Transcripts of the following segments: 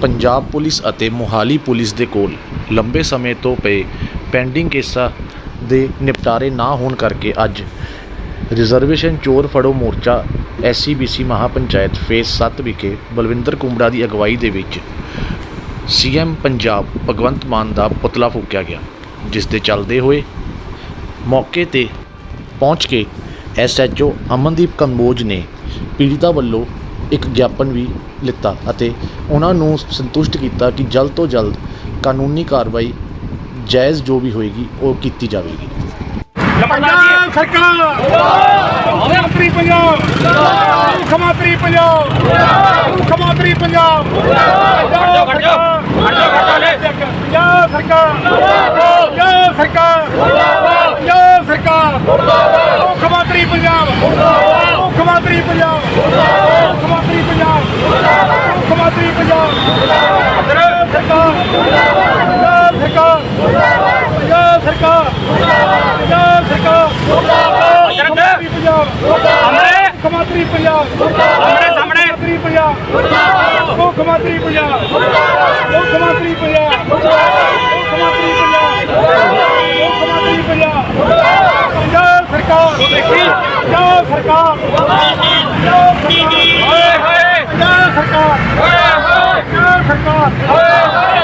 Punjab police ਅਤੇ Mohali police ਦੇ ਕੋਲ ਲੰਬੇ ਸਮੇਂ ਤੋਂ ਪਏ ਪੈਂਡਿੰਗ ਕੇਸਾਂ ਦੇ ਨਿਪਟਾਰੇ ਨਾ ਹੋਣ ਕਰਕੇ ਅੱਜ ਰਿਜ਼ਰਵੇਸ਼ਨ ਚੋਰ ਫੜੋ ਮੋਰਚਾ ਐਸਸੀਬੀਸੀ ਮਹਾਪੰਚਾਇਤ ਫੇਸ 7 ਵਿਖੇ ਬਲਵਿੰਦਰ ਕੁੰਬੜਾ ਦੀ ਅਗਵਾਈ ਦੇ ਵਿੱਚ ਸੀਐਮ ਪੰਜਾਬ ਭਗਵੰਤ ਮਾਨ ਦਾ ਪੁਤਲਾ ਫੂਕਿਆ ਗਿਆ, ਜਿਸ ਦੇ ਚੱਲਦੇ ਹੋਏ ਮੌਕੇ ਤੇ ਪਹੁੰਚ ਕੇ ਐਸਐਚਓ ਅਮਨਦੀਪ ਕੰਬੋਜ ਨੇ ਪੀੜਿਤਾ ਵੱਲੋਂ ਇੱਕ ਗਿਆਪਨ ਵੀ ਲਿੱਤਾ ਅਤੇ ਉਹਨਾਂ ਨੂੰ ਸੰਤੁਸ਼ਟ ਕੀਤਾ ਕਿ ਜਲਦ ਤੋਂ ਜਲਦ ਕਾਨੂੰਨੀ ਕਾਰਵਾਈ ਜਾਇਜ਼ ਜੋ ਵੀ ਹੋਏਗੀ ਉਹ ਕੀਤੀ ਜਾਵੇਗੀ। ਪੰਜਾਬ ਸਰਕਾਰ! ਮੁੱਖ ਮੰਤਰੀ ਪੰਜਾਬ! ਮੁੱਖ ਮੰਤਰੀ ਪੰਜਾਬ! ਮੁੱਖ ਮੰਤਰੀ ਪੰਜਾਬ! ਪੰਜਾਬ ਸਰਕਾਰ! ਪੰਜਾਬ ਸਰਕਾਰ ਪੰਜਾਬ ਸਰਕਾਰ ਪੰਜਾਬ ਸਰਕਾਰ ਮੁੱਖ ਮੰਤਰੀ ਪੰਜਾਬ ਮੁੱਖ ਮੰਤਰੀ ਪੰਜਾਬ ਮੁੱਖ ਮੰਤਰੀ ਪੰਜਾਬ ਮੰਤਰੀ ਪੰਜਾਬ ਪੰਜਾਬ ਸਰਕਾਰ ਪੰਜਾਬ ਸਰਕਾਰ ਪੰਜਾਬ ਸਰਕਾਰ ਪੰਜਾਬ ਸਰਕਾਰ। ਮੰਤਰੀ ਪੰਜਾਬ ਮੁੱਖ ਮੰਤਰੀ ਪੰਜਾਬ ਸਾਹਮਣੇ ਸਾਹਮਣੇ ਮੰਤਰੀ ਪੰਜਾਬ ਮੁੱਖ ਮੰਤਰੀ ਪੰਜਾਬ ਮੁੱਖ ਮੰਤਰੀ ਪੰਜਾਬ ਮੁੱਖ ਮੰਤਰੀ ਪੰਜਾਬ ਮੁੱਖ ਮੰਤਰੀ ਪੰਜਾਬ। ਪੰਜਾਬ ਸਰਕਾਰ। ਪੰਜਾਬ ਸਰਕਾਰ ਪੰਜਾਬ ਸਰਕਾਰ ਓਏ ਹੋਏ ਪੰਜਾਬ ਸਰਕਾਰ ਪੰਜਾਬ ਸਰਕਾਰ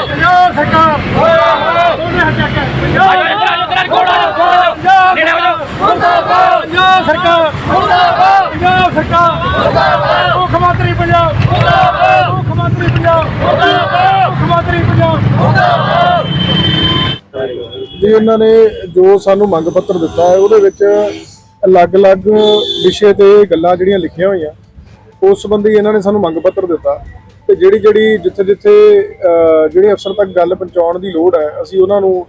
ਪੰਜਾਬ ਸਰਕਾਰ ਦੋਨੇ ਹੱਥ ਚੱਕ ਕੇ ਆਜੋ ਇੱਧਰ ਆਜੋ ਇੱਧਰ ਕੋਲ ਆਜੋ ਪੰਜਾਬ ਨੇੜੇ ਹੋ ਜਾਓ ਮੁਰਦਾਬਾਦ ਪੰਜਾਬ ਸਰਕਾਰ ਮੁਰਦਾਬਾਦ ਪੰਜਾਬ ਸਰਕਾਰ ਮੁਰਦਾਬਾਦ ਮੁੱਖ ਮੰਤਰੀ ਪੰਜਾਬ ਮੁਰਦਾਬਾਦ ਮੁੱਖ ਮੰਤਰੀ ਪੰਜਾਬ ਮੁਰਦਾਬਾਦ ਮੁੱਖ ਮੰਤਰੀ ਪੰਜਾਬ ਵੀ ਇਹਨਾਂ ਨੇ ਜੋ ਸਾਨੂੰ ਮੰਗ ਪੱਤਰ ਦਿੱਤਾ ਹੈ, ਉਹਦੇ ਵਿੱਚ ਅਲੱਗ-ਅਲੱਗ ਵਿਸ਼ੇ ਤੇ ਗੱਲਾਂ ਜਿਹੜੀਆਂ ਲਿਖੀਆਂ ਹੋਈਆਂ, ਉਸ ਸੰਬੰਧੀ ਇਹਨਾਂ ਨੇ ਸਾਨੂੰ ਮੰਗ ਪੱਤਰ ਦਿੱਤਾ। ਤੇ ਜਿਹੜੀ ਜਿਹੜੀ ਜਿੱਥੇ-ਜਿੱਥੇ ਜਿਹੜੇ ਅਫਸਰ ਤੱਕ ਗੱਲ ਪਹੁੰਚਾਉਣ ਦੀ ਲੋੜ ਹੈ, ਅਸੀਂ ਉਹਨਾਂ ਨੂੰ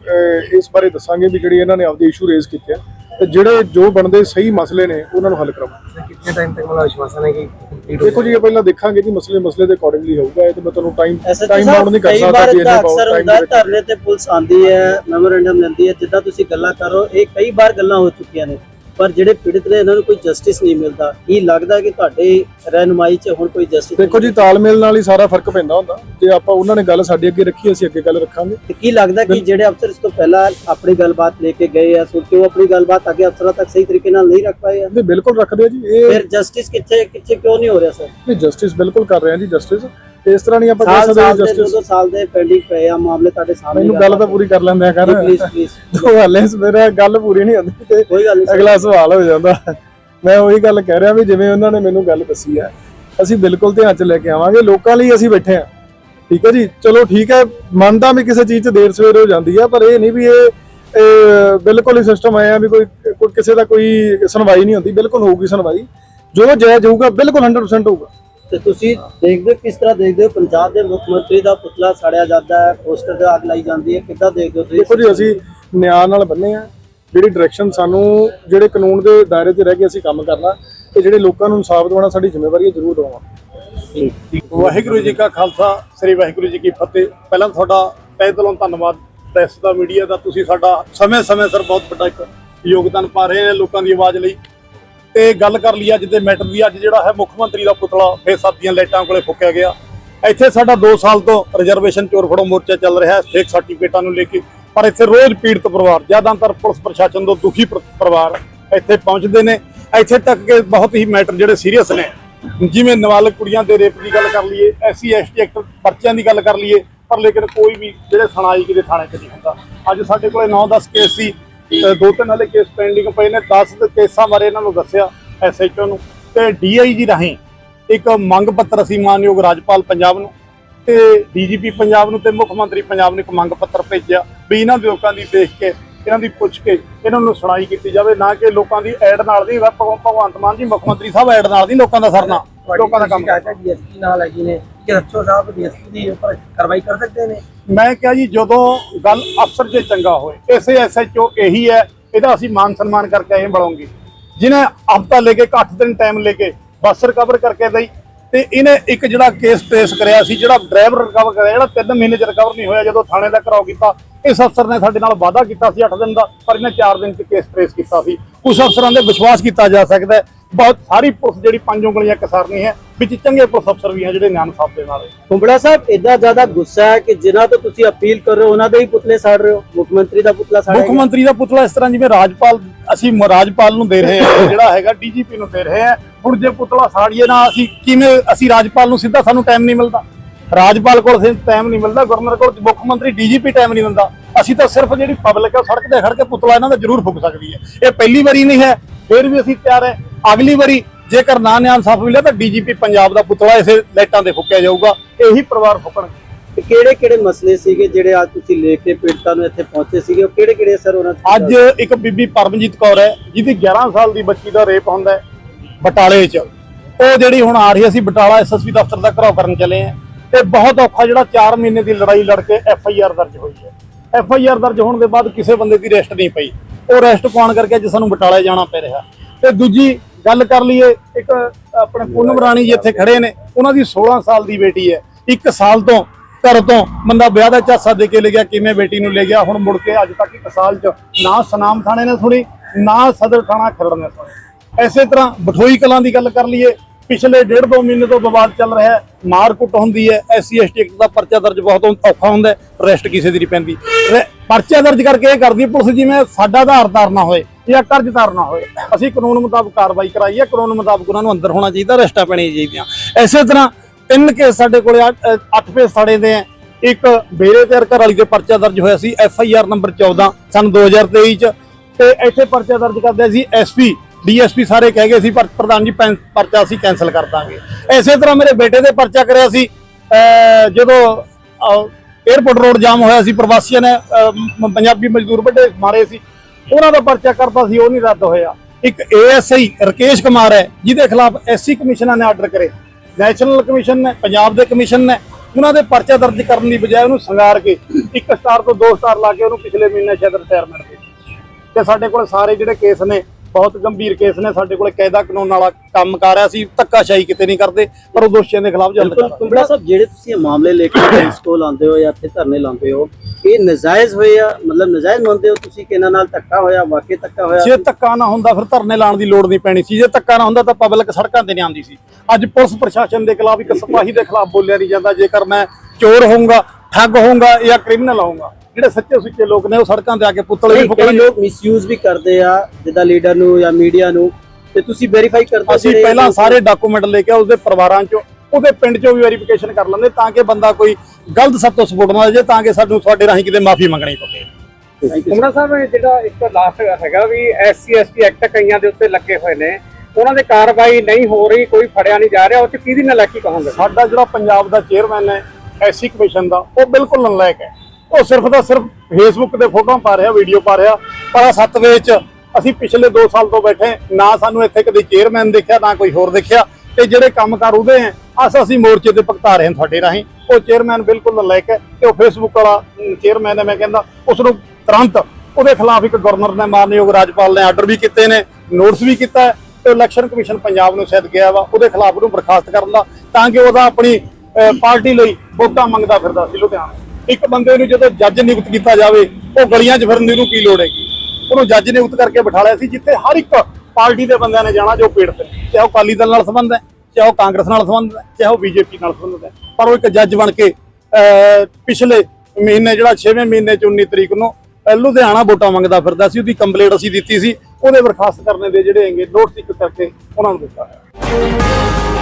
ਇਸ ਬਾਰੇ ਦੱਸਾਂਗੇ ਵੀ ਜਿਹੜੀ ਇਹਨਾਂ ਨੇ ਆਪਦੇ ਇਸ਼ੂ ਰੇਜ਼ ਕੀਤੇ ਤੇ ਜਿਹੜੇ ਜੋ ਬਣਦੇ ਸਹੀ ਮਸਲੇ ਨੇ, ਉਹਨਾਂ ਨੂੰ ਹੱਲ ਕਰਾਵਾਂਗੇ ਕਿੰਨੇ ਟਾਈਮ ਤੱਕ ਮਤਲਬ ਆਸ਼ਵਾਸਨ ਹੈ ਕਿ ਦੇਖੋ ਜੀ ਇਹ ਪਹਿਲਾਂ ਦੇਖਾਂਗੇ ਜੀ ਮਸਲੇ ਮਸਲੇ ਦੇ ਅਕੋਰਡਿੰਗਲੀ ਹੋਊਗਾ ਇਹ ਤੇ ਮੈਂ ਤੁਹਾਨੂੰ ਟਾਈਮ ਟਾਈਮ ਬਾਉਂਡ ਨਹੀਂ ਕਰ ਸਕਦਾ ਕਿ ਇਹਨੇ ਅਕਸਰ ਹੁੰਦਾ ਧਰਨੇ ਤੇ ਪੁਲਿਸ ਆਂਦੀ ਹੈ ਮੈਮੋਰੈਂਡਮ ਲੈਂਦੀ ਹੈ ਜਿੱਦਾਂ ਤੁਸੀਂ ਗੱਲਾਂ ਕਰੋ ਇਹ ਕਈ ਵਾਰ ਗੱਲਾਂ ਹੋ ਚੁੱਕੀਆਂ ਨੇ। ਪਰ ਜਿਹੜੇ ਪੀੜਤ ਨੇ ਇਹਨਾਂ ਨੂੰ ਕੋਈ ਜਸਟਿਸ ਨਹੀਂ ਮਿਲਦਾ। ਕੀ ਲੱਗਦਾ ਕਿ ਤੁਹਾਡੇ ਰਹਿਨੁਮਾਈ 'ਚ ਹੁਣ ਕੋਈ ਜਸਟਿਸ ਦੇਖੋ ਜੀ ਤਾਲਮੇਲ ਨਾਲ ਹੀ ਸਾਰਾ ਫ਼ਰਕ ਪੈਂਦਾ ਹੁੰਦਾ। ਜੇ ਆਪਾਂ ਉਹਨਾਂ ਨੇ ਗੱਲ ਸਾਡੇ ਅੱਗੇ ਰੱਖੀ ਅਸੀਂ ਅੱਗੇ ਗੱਲ ਰੱਖਾਂਗੇ। ਤੇ ਕੀ ਲੱਗਦਾ ਕਿ ਜਿਹੜੇ ਅਫਸਰ ਇਸ ਤੋਂ ਪਹਿਲਾਂ ਆਪਣੀ ਗੱਲਬਾਤ ਲੈ ਕੇ ਗਏ ਆ ਸੋ ਕਿ ਉਹ ਆਪਣੀ ਗੱਲਬਾਤ ਅੱਗੇ ਅਫਸਰਾਂ ਤੱਕ ਸਹੀ ਤਰੀਕੇ ਨਾਲ ਨਹੀਂ ਰੱਖ ਪਾਏ ਆ? ਨਹੀਂ ਬਿਲਕੁਲ ਰੱਖਦੇ ਆ ਜੀ। ਇਹ ਫਿਰ ਜਸਟਿਸ ਕਿੱਥੇ ਕਿੱਥੇ ਕਿਉਂ ਨਹੀਂ ਹੋ ਰਿਹਾ ਸਰ? ਨਹੀਂ ਜਸਟਿਸ ਬਿਲਕੁਲ ਕਰ ਰਹੇ ਆ ਜੀ ਜਸਟਿਸ ਇਸ ਤਰ੍ਹਾਂ ਨਹੀਂ ਆਪਾਂ ਕਹਿ ਸਾਲ ਸਕਦੇ ਸਾਲ ਦੇ ਜਸਟਿਸ ਦੋ ਸਾਲ ਦੇ ਪੈਂਡਿੰਗ ਪਏ ਆ ਮਾਮਲੇ ਤੁਹਾਡੇ ਸਾਹਮਣੇ ਮੈਨੂੰ ਗੱਲ ਤਾਂ ਪੂਰੀ ਕਰ ਲੈਂਦੇ ਆ ਕਰ ਪਲੀਜ਼ ਪਲੀਜ਼ ਦੋ ਹਾਲੇ ਮੇਰਾ ਗੱਲ ਪੂਰੀ ਨਹੀਂ ਹੁੰਦੀ ਤੇ ਕੋਈ ਗੱਲ ਨਹੀਂ। ਅਗਲਾ ਸਵਾਲ ਹੋ ਜਾਂਦਾ। ਮੈਂ ਉਹੀ ਗੱਲ ਕਹਿ ਰਿਹਾ ਵੀ ਜਿਵੇਂ ਉਹਨਾਂ ਨੇ ਮੈਨੂੰ ਗੱਲ ਦੱਸੀ ਹੈ ਅਸੀਂ ਬਿਲਕੁਲ ਧਿਆਨ ਚ ਲੈ ਕੇ ਆਵਾਂਗੇ ਲੋਕਾਂ ਲਈ ਅਸੀਂ ਬੈਠੇ ਆ ਠੀਕ ਹੈ ਜੀ? ਚਲੋ ਠੀਕ ਹੈ ਮੰਨਦਾ ਵੀ ਕਿਸੇ ਚੀਜ਼ 'ਚ ਦੇਰ ਸਵੇਰ ਹੋ ਜਾਂਦੀ ਆ ਪਰ ਇਹ ਨਹੀਂ ਵੀ ਇਹ ਇਹ ਬਿਲਕੁਲ ਹੀ ਸਿਸਟਮ ਆਇਆ ਵੀ ਕੋਈ ਕੋਈ ਕਿਸੇ ਦਾ ਕੋਈ ਸੁਣਵਾਈ ਨਹੀਂ ਹੁੰਦੀ ਬਿਲਕੁਲ ਹੋਊਗੀ ਸੁਣਵਾਈ। ਜੋ ਜਾਇਜ਼ ਹੋਊਗਾ ਬਿਲਕੁਲ 100% ਹੋਊਗਾ। ਤੇ ਤੁਸੀਂ ਦੇਖਦੇ ਹੋ ਕਿਸ ਤਰ੍ਹਾਂ ਦੇਖਦੇ ਹੋ ਪੰਜਾਬ ਦੇ ਮੁੱਖ ਮੰਤਰੀ ਦਾ ਪੁਤਲਾ ਸਾੜਿਆ ਜਾਂਦਾ ਹੈ ਪੋਸਟਰ ਤੇ ਅੱਗ ਲਾਈ ਜਾਂਦੀ ਹੈ ਕਿੱਦਾਂ ਦੇਖਦੇ ਹੋ ਤੁਸੀਂ? ਦੇਖੋ ਜੀ ਅਸੀਂ ਨਿਆਂ ਨਾਲ ਬੰਨੇ ਆ। ਜਿਹੜੀ ਡਾਇਰੈਕਸ਼ਨ ਸਾਨੂੰ ਜਿਹੜੇ ਕਾਨੂੰਨ ਦੇ ਦਾਇਰੇ 'ਚ ਰਹਿ ਕੇ ਅਸੀਂ ਕੰਮ ਕਰਨਾ ਤੇ ਜਿਹੜੇ ਲੋਕਾਂ ਨੂੰ ਇਨਸਾਫ ਦਿਵਾਉਣਾ ਸਾਡੀ ਜ਼ਿੰਮੇਵਾਰੀ ਹੈ ਜ਼ਰੂਰ ਦਵਾਵਾਂਗੇ ਵਾਹਿਗੁਰੂ ਜੀ ਕਾ ਖਾਲਸਾ ਸ੍ਰੀ ਵਾਹਿਗੁਰੂ ਜੀ ਕੀ ਫਤਿਹ। ਪਹਿਲਾਂ ਤੁਹਾਡਾ ਤਹਿ ਦਿਲੋਂ ਧੰਨਵਾਦ। ਪ੍ਰੈਸ ਦਾ ਮੀਡੀਆ ਦਾ ਤੁਸੀਂ ਸਾਡਾ ਸਮੇਂ-ਸਮੇਂ ਸਿਰ ਬਹੁਤ ਵੱਡਾ ਇੱਕ ਯੋਗਦਾਨ ਪਾ ਰਹੇ ਨੇ ਲੋਕਾਂ ਦੀ ਆਵਾਜ਼ ਲਈ। ਤੇ ਗੱਲ ਕਰ ਲਈ ਅੱਜ ਦੇ ਮੈਟਰ ਦੀ। ਅੱਜ ਜਿਹੜਾ ਹੈ ਮੁੱਖ ਮੰਤਰੀ ਦਾ ਪੁਤਲਾ ਫੇਰ ਦੀਆਂ ਲਾਈਟਾਂ ਕੋਲੇ ਫੁੱਕਿਆ ਗਿਆ। ਇੱਥੇ ਸਾਡਾ 2 ਸਾਲ ਤੋਂ ਰਿਜ਼ਰਵੇਸ਼ਨ ਚੋਰ ਫੜੋ ਮੋਰਚਾ ਚੱਲ ਰਿਹਾ ਹੈ ਫੇਕ ਸਰਟੀਫਿਕੇਟਾਂ ਨੂੰ ਲੈ ਕੇ। ਪਰ ਇੱਥੇ ਰੋਜ਼ ਪੀੜਤ ਪਰਿਵਾਰ, ਜ਼ਿਆਦਾਤਰ ਪੁਲਿਸ ਪ੍ਰਸ਼ਾਸਨ ਤੋਂ ਦੁਖੀ ਪਰਿਵਾਰ ਇੱਥੇ ਪਹੁੰਚਦੇ ਨੇ। ਇੱਥੇ ਤੱਕ ਕਿ ਬਹੁਤ ਹੀ ਮੈਟਰ ਜਿਹੜੇ ਸੀਰੀਅਸ ਨੇ। ਜਿਵੇਂ ਨਾਬਾਲਗ ਕੁੜੀਆਂ ਦੇ ਰੇਪ ਦੀ ਗੱਲ ਕਰ ਲਈਏ, ਐਸਸੀ, ਐਸਟੀ ਐਕਟ ਪਰਚਿਆਂ ਦੀ ਗੱਲ ਕਰ ਲਈਏ, ਪਰ ਲੇਕਿਨ ਕੋਈ ਵੀ ਜਿਹੜੇ ਸੁਣਾਈ ਕਿਤੇ ਥਾਣੇ 'ਚ ਨਹੀਂ ਹੁੰਦਾ। ਅੱਜ ਸਾਡੇ ਕੋਲੇ 9-10 ਕੇਸ ਸੀ। ਦੋ ਤਿੰਨ ਹਲੇ ਕੇਸ ਪੈਂਡਿੰਗ ਪਏ ਨੇ 10 ਦੇ ਕੇਸਾਂ ਬਾਰੇ ਇਹਨਾਂ ਨੂੰ ਦੱਸਿਆ ਐਸਐਚਓ ਨੂੰ। ਤੇ ਡੀਆਈਜੀ ਰਾਹੀਂ ਇੱਕ ਮੰਗ ਪੱਤਰ ਅਸੀਂ ਮਾਨਯੋਗ ਰਾਜਪਾਲ ਪੰਜਾਬ ਨੂੰ ਤੇ ਡੀਜੀਪੀ ਪੰਜਾਬ ਨੂੰ ਤੇ ਮੁੱਖ ਮੰਤਰੀ ਪੰਜਾਬ ਨੂੰ ਇੱਕ ਮੰਗ ਪੱਤਰ ਭੇਜਿਆ ਵੀ ਇਹਨਾਂ ਦੇ ਲੋਕਾਂ ਦੀ ਦੇਖ ਕੇ ਇਹਨਾਂ ਦੀ ਪੁੱਛ ਕੇ ਇਹਨਾਂ ਨੂੰ ਸੁਣਾਈ ਕੀਤੀ ਜਾਵੇ ਨਾ ਕਿ ਲੋਕਾਂ ਦੀ ਐਡ ਨਾਲ ਦੀ ਭਗਵ- ਭਗਵੰਤ ਮਾਨ ਜੀ ਮੁੱਖ ਮੰਤਰੀ ਸਾਹਿਬ ਐਡ ਨਾਲ ਦੀ ਲੋਕਾਂ ਦਾ ਸਰਨਾ ਲੋਕਾਂ ਦਾ ਕੰਮ। ਡੀਐਸਪੀ ਨਾਲ ਹੈਗੀ ਨੇ ਕਿ ਅੱਛੋ ਸਾਹਿਬ ਡੀਐਸਪੀ ਦੀ ਉੱਪਰ ਕਾਰਵਾਈ ਕਰ ਸਕਦੇ ਨੇ? ਮੈਂ ਕਿਹਾ ਜੀ, ਜਦੋਂ ਗੱਲ ਅਫਸਰ ਜੇ ਚੰਗਾ ਹੋਏ, ਇਸੇ ਐਸਐਚਓ ਇਹੀ ਹੈ, ਇਹਦਾ ਅਸੀਂ ਮਾਨ ਸਨਮਾਨ ਕਰਕੇ ਇਹ ਬਣਾਉਂਗੇ। ਜਿਹਨੇ ਹਫਤਾ ਲੈ ਕੇ 8 ਦਿਨ ਟਾਈਮ ਲੈ ਕੇ ਬੱਸ ਰਿਕਵਰ ਕਰਕੇ ਲਈ ਤੇ ਇਹਨੇ ਇੱਕ ਜਿਹੜਾ ਕੇਸ ਟ੍ਰੇਸ ਕਰਿਆ ਸੀ, ਜਿਹੜਾ ਡਰਾਈਵਰ ਰਿਕਵਰ ਕਰਿਆ, ਜਿਹੜਾ 3 ਮਹੀਨੇ ਚ ਰਿਕਵਰ ਨਹੀਂ ਹੋਇਆ, ਜਦੋਂ ਥਾਣੇ ਦਾ ਘਰਾਓ ਕੀਤਾ, ਇਸ ਅਫਸਰ ਨੇ ਸਾਡੇ ਨਾਲ ਵਾਅਦਾ ਕੀਤਾ ਸੀ 8 ਦਿਨ ਦਾ, ਪਰ ਇਹਨੇ 4 ਦਿਨ ਚ ਕੇਸ ਟ੍ਰੇਸ ਕੀਤਾ ਸੀ। ਉਸ ਅਫਸਰਾਂ ਦੇ ਵਿਸ਼ਵਾਸ ਕੀਤਾ ਜਾ ਸਕਦਾ ਬਹੁਤ ਸਾਰੀ ਪੁਲਿਸ ਜਿਹੜੀ ਪੰਜ ਉਂਗਲੀਆਂ ਕਸਾਰਨੀ ਹੈ ਵਿੱਚ ਚੰਗੇ ਪੁਲਿਸ ਅਫਸਰ ਵੀ ਹੈ ਜਿਹੜੇ ਨਿਆਂ ਸਾਫ਼ ਦੇ ਨਾਲ। ਕੁੰਬੜਾ ਸਾਹਿਬ ਇੰਨਾ ਜ਼ਿਆਦਾ ਗੁੱਸਾ ਹੈ ਕਿ ਜਿਨ੍ਹਾਂ ਤੋਂ ਤੁਸੀਂ ਅਪੀਲ ਕਰ ਰਹੇ ਹੋ ਉਹਨਾਂ ਦੇ ਹੀ ਪੁਤਲੇ ਸਾੜ ਰਹੇ ਹੋ? ਮੁੱਖ ਮੰਤਰੀ ਦਾ ਪੁਤਲਾ ਸਾੜਿਆ ਮੁੱਖ ਮੰਤਰੀ ਦਾ ਪੁਤਲਾ ਇਸ ਤਰ੍ਹਾਂ ਜਿਵੇਂ ਰਾਜਪਾਲ ਅਸੀਂ ਰਾਜਪਾਲ ਨੂੰ ਦੇ ਰਹੇ ਹਾਂ ਜਿਹੜਾ ਹੈਗਾ ਡੀਜੀਪੀ ਨੂੰ ਦੇ ਰਹੇ ਹਾਂ। ਹੁਣ ਜੇ ਪੁਤਲਾ ਸਾੜੀਏ ਨਾ ਅਸੀਂ ਕਿਵੇਂ ਅਸੀਂ ਰਾਜਪਾਲ ਨੂੰ ਸਿੱਧਾ ਸਾਨੂੰ ਟਾਈਮ ਨਹੀਂ ਮਿਲਦਾ। ਰਾਜਪਾਲ ਕੋਲ ਟਾਈਮ ਨਹੀਂ ਮਿਲਦਾ ਗਵਰਨਰ ਕੋਲ ਮੁੱਖ ਮੰਤਰੀ ਡੀਜੀਪੀ ਟਾਈਮ ਨਹੀਂ ਦਿੰਦਾ। ਅਸੀਂ ਤਾਂ ਸਿਰਫ ਜਿਹੜੀ ਪਬਲਿਕ ਹੈ ਸੜਕ ਤੇ ਖੜ ਕੇ ਪੁਤਲਾ ਇਹਨਾਂ ਦਾ ਜ਼ਰੂਰ ਫੁੱਕ ਸਕਦੀ ਹੈ। ਇਹ ਪਹਿਲੀ ਵਾਰੀ ਨਹੀਂ ਹੈ ਫਿਰ ਵੀ ਅਸੀਂ ਤਿਆਰ ਹੈ। ਅਗਲੀ ਵਾਰੀ ਜੇਕਰ ਨਾ ਨਿਆਂ ਇਨਸਾਫ ਮਿਲਿਆ ਤਾਂ ਡੀਜੀਪੀ ਪੰਜਾਬ ਦਾ ਪੁਤਲਾ ਇਸੇ ਲਾਈਟਾਂ ਤੇ ਫੁੱਕਿਆ ਜਾਊਗਾ। ਇਹੀ ਪਰਿਵਾਰ ਫੁੱਕਣਗੇ ਤੇ ਕਿਹੜੇ ਕਿਹੜੇ ਮਸਲੇ ਸੀਗੇ ਜਿਹੜੇ ਅੱਜ ਤੁਸੀਂ ਲੈ ਕੇ ਪੀੜਤਾਂ ਨੂੰ ਇੱਥੇ ਪਹੁੰਚੇ ਸੀਗੇ? ਉਹ ਕਿਹੜੇ ਕਿਹੜੇ ਸਰ ਉਹਨਾਂ ਅੱਜ ਇੱਕ ਬੀਬੀ ਪਰਮਜੀਤ ਕੌਰ ਹੈ ਜਿਹਦੀ 11 ਸਾਲ ਦੀ ਬੱਚੀ ਦਾ ਰੇਪ ਹੁੰਦਾ ਬਟਾਲੇ 'ਚ। ਉਹ ਜਿਹੜੀ ਹੁਣ ਆ ਰਹੀ ਅਸੀਂ ਬਟਾਲਾ ਐਸਐਸਪੀ ਦਫ਼ਤਰ ਦਾ ਘਰਾਓ ਕਰਨ ਚੱਲੇ ਆ ਤੇ ਬਹੁਤ ਔਖਾ ਜਿਹੜਾ 4 ਮਹੀਨੇ ਦੀ ਲੜਾਈ ਲੜ ਕੇ ਐਫ ਆਈ ਆਰ ਦਰਜ ਹੋਈ ਹੈ। ਐਫ ਆਈ ਆਰ ਦਰਜ ਹੋਣ ਦੇ ਬਾਅਦ ਕਿਸੇ ਬੰਦੇ ਦੀ ਅਰੈਸਟ ਨਹੀਂ ਪਈ। ਉਹ ਅਰੈਸਟ ਪਾਉਣ ਕਰਕੇ ਅੱਜ ਸਾਨੂੰ ਬਟਾਲੇ ਜਾਣਾ ਪੈ ਰਿਹਾ। ਤੇ ਦੂਜੀ ਗੱਲ ਕਰ ਲਈਏ, ਇੱਕ ਆਪਣੇ ਪੂਨਮ ਰਾਣੀ ਜੀ ਇੱਥੇ ਖੜੇ ਨੇ, ਉਹਨਾਂ ਦੀ 16 ਸਾਲ ਦੀ ਬੇਟੀ ਹੈ। ਇੱਕ ਸਾਲ ਤੋਂ ਘਰ ਤੋਂ ਬੰਦਾ ਵਿਆਹ ਦਾ ਝਾਸਾ ਦੇ ਕੇ ਲੈ ਗਿਆ, ਕਿਵੇਂ ਬੇਟੀ ਨੂੰ ਲੈ ਗਿਆ, ਹੁਣ ਮੁੜ ਕੇ ਅੱਜ ਤੱਕ ਇੱਕ ਸਾਲ ਚ ਨਾ ਸਨਾਮ ਥਾਣੇ ਨੇ ਸੁਣੀ, ਨਾ ਸਦਰ ਥਾਣਾ ਖਰੜ ਨੇ ਸੁਣੀ। ਐਸੇ ਤਰ੍ਹਾਂ ਬਠੋਈ ਕਲਾਂ ਦੀ ਗੱਲ ਕਰ ਲਈਏ ਪਿਛਲੇ ਡੇਢ ਦੋ ਮਹੀਨੇ ਤੋਂ ਵਿਵਾਦ ਚੱਲ ਰਿਹਾ ਹੈ, ਮਾਰ ਕੁੱਟ ਹੁੰਦੀ ਹੈ, ਐਸਸੀ, ਐਸਟੀ ਐਕਟ ਦਾ ਪਰਚਾ ਦਰਜ ਬਹੁਤ ਔਖਾ ਹੁੰਦਾ ਹੈ ਅਰੈਸਟ ਕਿਸੇ ਦੀ ਨਹੀਂ ਪੈਂਦੀ। ਰ- ਪਰਚਾ ਦਰਜ ਕਰਕੇ ਇਹ ਕਰਦੀ ਪੁਲਿਸ ਜਿਵੇਂ ਸਾਡਾ ਆਧਾਰ ਧਾਰਨਾ ਹੋਏ ਜਾਂ ਕਰਜ਼ ਧਾਰਨਾ ਹੋਏ, ਅਸੀਂ ਕਾਨੂੰਨ ਮੁਤਾਬਕ ਕਾਰਵਾਈ ਕਰਾਈ ਹੈ, ਕਾਨੂੰਨ ਮੁਤਾਬਕ ਉਹਨਾਂ ਨੂੰ ਅੰਦਰ ਹੋਣਾ ਚਾਹੀਦਾ ਰੈਸਟਾਂ ਪੈਣੀਆਂ ਚਾਹੀਦੀਆਂ। ਐਸੇ ਤਰ੍ਹਾਂ ਤਿੰਨ ਕੇਸ ਸਾਡੇ ਕੋਲੇ 8 ਪੇਜ ਸਾੜੇ ਦੇ ਆ ਇੱਕ ਬੇਰੇ ਤੇ ਘਰ ਵਾਲੀ ਦੇ ਪਰਚਾ ਦਰਜ ਹੋਇਆ ਸੀ ਐਫ ਆਈ ਆਰ ਨੰਬਰ 14 ਸਨ 2023 ਚ। ਤੇ ਇੱਥੇ ਪਰਚਾ ਦਰਜ ਕਰਦੇ ਸੀ ਐਸਪੀ ਡੀਐਸਪੀ ਸਾਰੇ ਕਹਿ ਗਏ ਸੀ, ਪਰ ਪ੍ਰਧਾਨ ਜੀ, ਪੈਨ- ਪਰਚਾ ਅਸੀਂ ਕੈਨਸਲ ਕਰ ਦਾਂਗੇ। ਐਸੇ ਤਰ੍ਹਾਂ ਮੇਰੇ ਬੇਟੇ ਦੇ ਪਰਚਾ ਕਰਿਆ ਸੀ ਜਦੋਂ 에어ਪੋਰਟ ਰੋਡ ਜਾਮ ਹੋਇਆ ਸੀ, ਪ੍ਰਵਾਸੀਆਂ ਨੇ ਪੰਜਾਬੀ ਮਜ਼ਦੂਰ ਵੱਡੇ ਮਾਰੇ ਸੀ, ਉਹਨਾਂ ਦਾ ਪਰਚਾ ਕਰਤਾ ਸੀ, ਉਹ ਨਹੀਂ ਰੱਦ ਹੋਇਆ। ਇੱਕ ਏਐਸਆਈ ਰਕੇਸ਼ ਕੁਮਾਰ ਹੈ, ਜਿਹਦੇ ਖਿਲਾਫ ਐਸਸੀ ਕਮਿਸ਼ਨਾਂ ਨੇ ਆਰਡਰ ਕਰੇ। ਨੈਸ਼ਨਲ ਕਮਿਸ਼ਨ ਨੇ, ਪੰਜਾਬ ਦੇ ਕਮਿਸ਼ਨ ਨੇ, ਉਹਨਾਂ ਦੇ ਪਰਚਾ ਦਰਜ ਕਰਨ ਦੀ ਬਜਾਏ ਉਹਨੂੰ ਸੰਗਾਰ ਕੇ, ਇੱਕ ਸਟਾਰ ਤੋਂ ਦੋ ਸਟਾਰ ਲਾ ਕੇ ਉਹਨੂੰ ਪਿਛਲੇ ਮਹੀਨੇ ਸ਼ਾਇਦ ਰਿਟਾਇਰਮੈਂਟ ਦੇ ਦਿੱਤੀ। ਤੇ ਸਾਡੇ ਕੋਲ ਸਾਰੇ ਜਿਹੜੇ ਕੇਸ ਨੇ ਬਹੁਤ ਗੰਭੀਰ ਕੇਸ ਨੇ ਸਾਡੇ ਕੋਲ ਕਾਇਦਾ ਕਾਨੂੰਨ ਵਾਲਾ ਕੰਮ ਕਰ ਰਿਹਾ ਸੀ ਧੱਕਾਸ਼ਾਹੀ ਕਿਤੇ ਨਹੀਂ ਕਰਦੇ ਪਰ ਉਹ ਦੋਸ਼ੀਆਂ ਦੇ ਖਿਲਾਫ ਜਲਦ ਬਿਲਕੁਲ ਕੁੰਬੜਾ ਸਾਹਿਬ ਜਿਹੜੇ ਤੁਸੀਂ ਇਹ ਮਾਮਲੇ ਲੈ ਕੇ ਪੁਲਿਸ ਕੋਲ ਆਉਂਦੇ ਹੋ ਜਾਂ ਇੱਥੇ ਧਰਨੇ ਲਾਉਂਦੇ ਹੋ ਇਹ ਨਜਾਇਜ਼ ਹੋਏ ਆ? ਮਤਲਬ ਨਜਾਇਜ਼ ਮੰਨਦੇ ਹੋ ਤੁਸੀਂ ਕਿ ਇਹਨਾਂ ਨਾਲ ਧੱਕਾ ਹੋਇਆ ਵਾਕਈ ਧੱਕਾ ਹੋਇਆ? ਜੇ ਧੱਕਾ ਨਾ ਹੁੰਦਾ ਫਿਰ ਧਰਨੇ ਲਾਉਣ ਦੀ ਲੋੜ ਨਹੀਂ ਪੈਣੀ ਸੀ। ਜੇ ਧੱਕਾ ਨਾ ਹੁੰਦਾ ਤਾਂ ਪਬਲਿਕ ਸੜਕਾਂ ਤੇ ਨਹੀਂ ਆਉਂਦੀ ਸੀ। ਅੱਜ ਪੁਲਿਸ ਪ੍ਰਸ਼ਾਸਨ ਦੇ ਖਿਲਾਫ ਇੱਕ ਸਿਪਾਹੀ ਦੇ ਖਿਲਾਫ ਬੋਲਿਆ ਨਹੀਂ ਜਾਂਦਾ। ਜੇਕਰ ਮੈਂ ਚੋਰ ਹੋਊਂਗਾ ਠੱਗ ਹੋਊਂਗਾ ਜਾਂ ਕ੍ਰਿਮੀਨਲ ਹੋਊਂਗਾ ਜਿਹੜੇ ਸੱਚੇ ਸੁੱਚੇ ਲੋਕ ਨੇ ਉਹ ਸੜਕਾਂ ਤੇ ਆ ਕੇ ਪੁਤਲੇ ਵੀ ਕਈ ਲੋਕ ਮਿਸਯੂਜ਼ ਵੀ ਕਰਦੇ ਆ ਜਿੱਦਾਂ ਲੀਡਰ ਨੂੰ ਜਾਂ ਮੀਡੀਆ ਨੂੰ ਤੇ ਤੁਸੀਂ ਵੈਰੀਫਾਈ ਕਰਦੇ ਹੋ ਅਸੀਂ ਜਿਹੜੇ ਪਹਿਲਾਂ ਲੋਕ- ਸਾਰੇ ਡਾਕੂਮੈਂਟ ਲੈ ਕੇ ਉਸਦੇ ਪਰਿਵਾਰਾਂ ਚੋਂ ਉਹਦੇ ਪਿੰਡ ਚੋਂ ਵੀ ਵੈਰੀਫਿਕੇਸ਼ਨ ਕਰ ਲੈਂਦੇ ਤਾਂ ਕਿ ਬੰਦਾ ਕੋਈ ਗਲਤ ਸਭ ਤੋਂ ਸਪੋਰਟ ਨਾ ਹੋ ਜਾਏ ਤਾਂ ਕਿ ਸਾਨੂੰ ਤੁਹਾਡੇ ਰਾਹੀਂ ਕਿਤੇ ਮਾਫੀ ਮੰਗਣੀ ਪਵੇ। Thank you, sir. ਕੁਮਰਾ ਸਾਹਿਬ ਇਹ ਜਿਹੜਾ ਇੱਕ ਲਾਸਟ ਹੈਗਾ ਵੀ ਐਸਸੀ ਐਸਟੀ ਐਕਟ ਕਈਆਂ ਦੇ ਉੱਤੇ ਲੱਗੇ ਹੋਏ ਨੇ ਉਹਨਾਂ ਦੇ ਕਾਰਵਾਈ ਨਹੀਂ ਹੋ ਰਹੀ ਕੋਈ ਫੜਿਆ ਨਹੀਂ ਜਾ ਰਿਹਾ ਉਹ ਚ ਕਿਹਦੀ ਨਲਾਇਕੀ ਕਹੋਗੇ? ਸਾਡਾ ਜਿਹੜਾ ਪੰਜਾਬ ਦਾ ਚੇਅਰਮੈਨ ਹੈ ਐਸਸੀ ਕਮਿਸ਼ਨ ਦਾ ਉਹ ਬਿਲਕੁਲ ਨਲਾਇਕ ਹੈ। ਉਹ ਸਿਰਫ ਦਾ ਸਿਰਫ ਫੇਸਬੁੱਕ ਤੇ ਫੋਟੋਆਂ ਪਾ ਰਿਹਾ ਵੀਡੀਓ ਪਾ ਰਿਹਾ। ਪਰ ਆਹ ਸੱਤ ਵਿੱਚ ਅਸੀਂ ਪਿਛਲੇ 2 ਸਾਲ ਤੋਂ ਬੈਠੇ ਨਾ ਸਾਨੂੰ ਇੱਥੇ ਕਦੇ ਚੇਅਰਮੈਨ ਦੇਖਿਆ, ਨਾ ਕੋਈ ਹੋਰ ਦੇਖਿਆ। ਤੇ ਜਿਹੜੇ ਕੰਮਕਾਰ ਉਹਦੇ ਹੈ ਅਸ ਅਸੀਂ ਮੋਰਚੇ ਤੇ ਭੁਗਤਾ ਰਹੇ ਹਾਂ ਤੁਹਾਡੇ ਰਾਹੀਂ। ਉਹ ਚੇਅਰਮੈਨ ਬਿਲਕੁਲ ਲਾਇਕ ਹੈ ਤੇ ਉਹ ਫੇਸਬੁੱਕ ਵਾਲਾ ਚੇਅਰਮੈਨ ਹੈ, ਮੈਂ ਕਹਿੰਦਾ ਉਸ ਨੂੰ ਤੁਰੰਤ ਉਹਦੇ ਖਿਲਾਫ ਇੱਕ ਗਵਰਨਰ ਨੇ ਮਾਨਯੋਗ ਰਾਜਪਾਲ ਨੇ ਆਰਡਰ ਵੀ ਕੀਤੇ ਨੇ ਨੋਟਿਸ ਵੀ ਕੀਤਾ ਹੈ ਤੇ ਇਲੈਕਸ਼ਨ ਕਮਿਸ਼ਨ ਪੰਜਾਬ ਨੂੰ ਸੈਦ ਗਿਆ ਵਾ, ਉਹਦੇ ਖਿਲਾਫ ਉਹਨੂੰ ਬਰਖਾਸਤ ਕਰਨ ਦਾ, ਤਾਂ ਕਿ ਉਹਦਾ ਆਪਣੀ ਪਾਰਟੀ ਲਈ ਵੋਟਾਂ ਮੰਗਦਾ ਫਿਰਦਾ ਸੀ ਲੁਧਿਆਣਾ। ਇੱਕ ਬੰਦੇ ਨੂੰ ਜਦੋਂ ਜੱਜ ਨਿਯੁਕਤ ਕੀਤਾ ਜਾਵੇ ਉਹ ਗਲੀਆਂ 'ਚ ਫਿਰਨ ਦੀ ਉਹਨੂੰ ਕੀ ਲੋੜ ਹੈਗੀ? ਉਹਨੂੰ ਜੱਜ ਨਿਯੁਕਤ ਕਰਕੇ ਬਿਠਾ ਲਿਆ ਸੀ ਜਿੱਥੇ ਹਰ ਇੱਕ ਪਾਰਟੀ ਦੇ ਬੰਦਿਆਂ ਨੇ ਜਾਣਾ ਜੋ ਪੀੜਤ ਨੇ। ਚਾਹੇ ਉਹ ਅਕਾਲੀ ਦਲ ਨਾਲ ਸੰਬੰਧ ਹੈ ਚਾਹੇ ਉਹ ਕਾਂਗਰਸ ਨਾਲ ਸੰਬੰਧ ਹੈ ਚਾਹੇ ਉਹ ਬੀਜੇਪੀ ਨਾਲ ਸੰਬੰਧ ਹੈ। ਪਰ ਉਹ ਇੱਕ ਜੱਜ ਬਣ ਕੇ ਅਹ, ਪਿਛਲੇ ਮਹੀਨੇ ਜਿਹੜਾ 6ਵੇਂ ਮਹੀਨੇ ਚ 19 ਤਰੀਕ ਨੂੰ ਲੁਧਿਆਣਾ ਵੋਟਾਂ ਮੰਗਦਾ ਫਿਰਦਾ ਸੀ ਉਹਦੀ ਕੰਪਲੇਂਟ ਅਸੀਂ ਦਿੱਤੀ ਸੀ। ਉਹਦੇ ਬਰਖਾਸਤ ਕਰਨੇ ਦੇ ਜਿਹੜੇ ਹੈਗੇ ਨੋਟਿਸ ਇੱਕ ਕਰਕੇ ਉਹਨਾਂ ਨੂੰ ਦਿੱਤਾ। ਹੈ